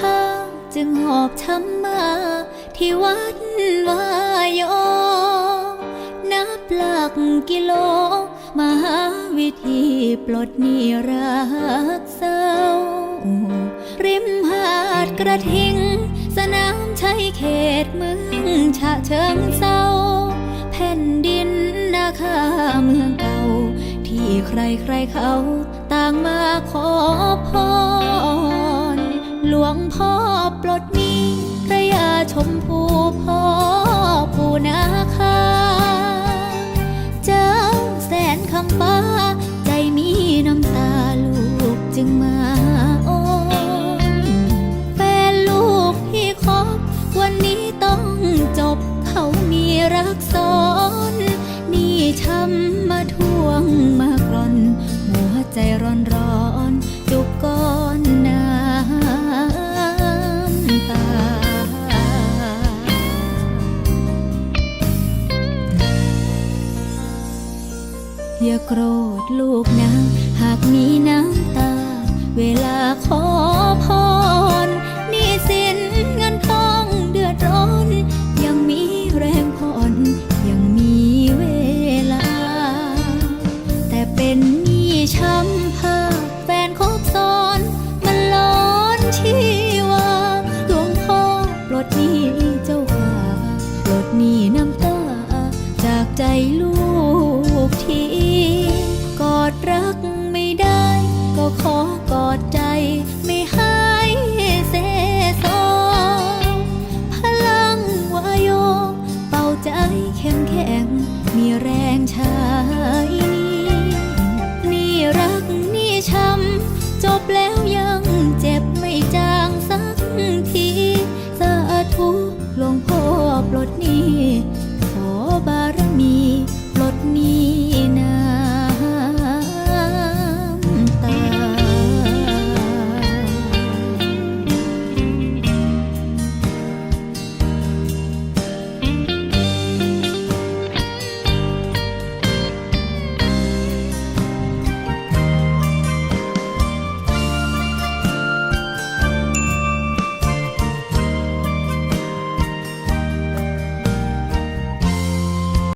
ข้าจึงหอบช้ำมา ที่วัดวายอ นับหลักกิโลมาหาวิธีปลดหนี้รักเศร้า ริมหาดกระทิง สนามชัยเขตเมืองฉะเชิงเศร้า แผ่นดินนาคาเมืองเก่า ที่ใครใครๆเขาต่างมาขอพร ลวงพ่อปลดหนี้พระยาชมพูพ่อ อย่าโกรธลูกนะ หากมีน้ำตา เวลาขอพรหนี่สินเงินทองเดือดร้อน ยังมีแรงผ่อนยังมีเวลา แต่เป็นหนี้ช้ำภาพแฟนคบซ้อน มันร้อนชีวาหลวงพ่อปลดหนี้เจ้าค่ะปลดหนี้น้ำตา จากใจลูก มีแรง